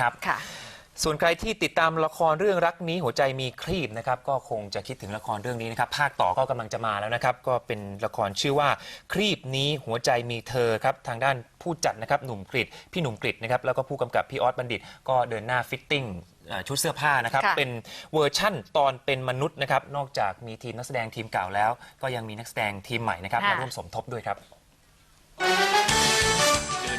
นะครับค่ะส่วนใครที่ติดตามละครเรื่องรักนี้หัวใจมีครีบนะครับก็คงจะคิดถึงละครเรื่องนี้นะครับภาคต่อก็กำลังจะมาแล้วนะครับ ก็เป็นละครชื่อว่าครีบนี้หัวใจมีเธอครับทางด้านผู้จัดนะครับหนุ่มกริดพี่หนุ่มกริดนะครับแล้วก็ผู้กำกับพี่ออสบัณฑิต ก็เดินหน้าฟิตติ้งเอ่อชุดเสื้อผ้านะครับค่ะเป็นเวอร์ชั่นตอนเป็นมนุษย์นะครับนอกจากมีทีมนักแสดงทีมเก่าแล้ว ก็ยังมีนักแสดงทีมใหม่นะครับมาร่วมสมทบด้วยครับเดิน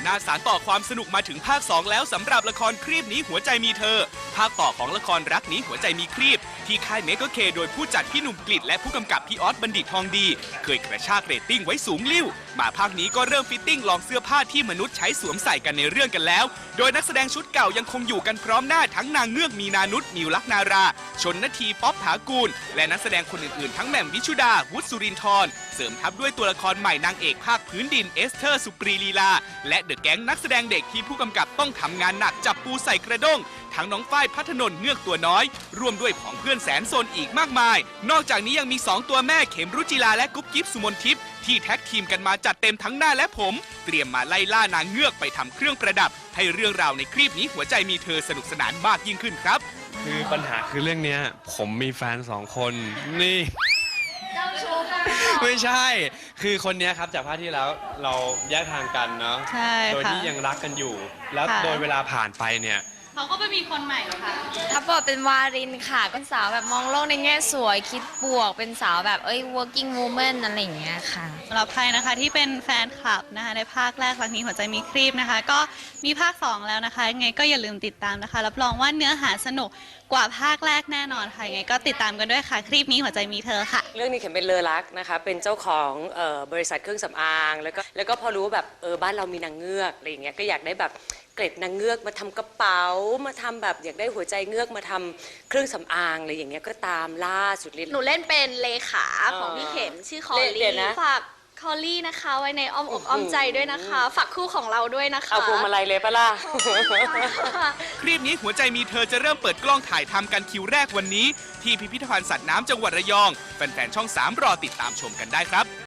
หน้าสารต่อความสนุกมาถึงภาค 2 แล้วสำหรับละครครีบนี้หัวใจมีเธอาคต่อของละครรักนี้หัวใจมีครีบ ที่ค่ายเมกะเคโดยผู้จัดพี่หนุ่มกลิดและผู้กำกับพี่ออสบัณฑิตทองดี เคยกระชากเรตติ้งไว้สูงลิ่วมาภาคนี้ก็เริ่มฟิตติ้งลองเสื้อผ้าที่มนุษย์ใช้สวมใส่กันในเรื่องกันแล้ว โดยนักแสดงชุดเก่ายังคงอยู่กันพร้อมหน้าทั้งนางเงือกมีนานุษมิวลักนารา ชนนทีป๊อปถากูล และนักแสดงคนอื่นๆ ทั้งแหม่มวิชุดาวุฒิสุรินทร์เสริมทัพด้วยตัวละครใหม่นางเอกภาคพื้นดินเอสเธอร์สุปรีลีลาและเดอะแก๊งนักแสดงเด็กที่ผู้กำกับต้องทำงานหนักจับปูใส่กระด้ง ทั้งน้องฝ้ายพัฒนนท์เงือกตัวน้อย ร่วมด้วยของเพื่อนแสนโซนอีกมากมาย นอกจากนี้ยังมี 2 ตัวแม่เข็มรุจิลาและกุ๊บกิ๊บสุมนทิพย์ที่แท็กทีมกันมาจัดเต็มทั้งหน้าและผม เตรียมมาไล่ล่านางเงือกไปทำเครื่องประดับ ให้เรื่องราวในคลิปนี้หัวใจมีเธอสนุกสนานมากยิ่งขึ้นครับ คือปัญหาคือเรื่องเนี้ย ผมมีแฟนสองคน นี่ไม่ใช่ คือคนเนี้ยครับจากภาคที่แล้วเราแยกทางกันเนาะ ใช่โดยค่ะ ที่ยังรักกันอยู่ แล้วค่ะ โดยเวลาผ่านไปเนี่ย เขาก็ไปมีคนใหม่แล้วค่ะรับบทเป็นวารินค่ะเป็นสาวแบบมองโลกในแง่สวยคิดบวก เป็นสาวแบบเอ้ย working woman อะไรอย่างเงี้ยค่ะ สำหรับใครนะคะที่เป็นแฟนคลับนะคะในภาคแรกรักนี้หัวใจมีครีบนะคะ ก็มีภาค 2 แล้วนะคะยังไงก็อย่าลืมติดตามนะคะ รับรองว่าเนื้อหาสนุกกว่าภาคแรกแน่นอนค่ะยังไงก็ติดตามกันด้วยค่ะคลิปนี้หัวใจมีเธอค่ะ เรื่องนี้เข็มเป็นเลอรักนะคะ เป็นเจ้าของเออบริษัทเครื่องสำอาง แล้วก็แล้วก็พอรู้ว่าแบบเออบ้านเรามีนางเงือกอะไรอย่างเงี้ยก็อยากได้แบบเกล็ดนางเงือกมาทำกระเป๋ามาทำแบบอยากได้หัวใจเงือกมาทำเครื่องสำอางอะไรอย่างเงี้ยก็ตามล่าสุดเลยหนูเล่นเป็นเลขาอ๋อของพี่เข็มชื่อคอลเล่นเดี๋ลี่ยวนะฝากคอลลี่นะคะ ไว้ในอ้อมอกอื้อหืออ้อมใจด้วยนะคะฝากคู่ของเราด้วยนะคะเอาพวงมาลัยเลยปะล่ะคลิปนี้หัวใจมีเธอจะเริ่มเปิดกล้องถ่ายทำกันคิวแรกวันนี้ ที่พิพิธภัณฑ์สัตว์น้ำจังหวัดระยองแฟนๆช่อง 3 รอติดตามชมกันได้ครับ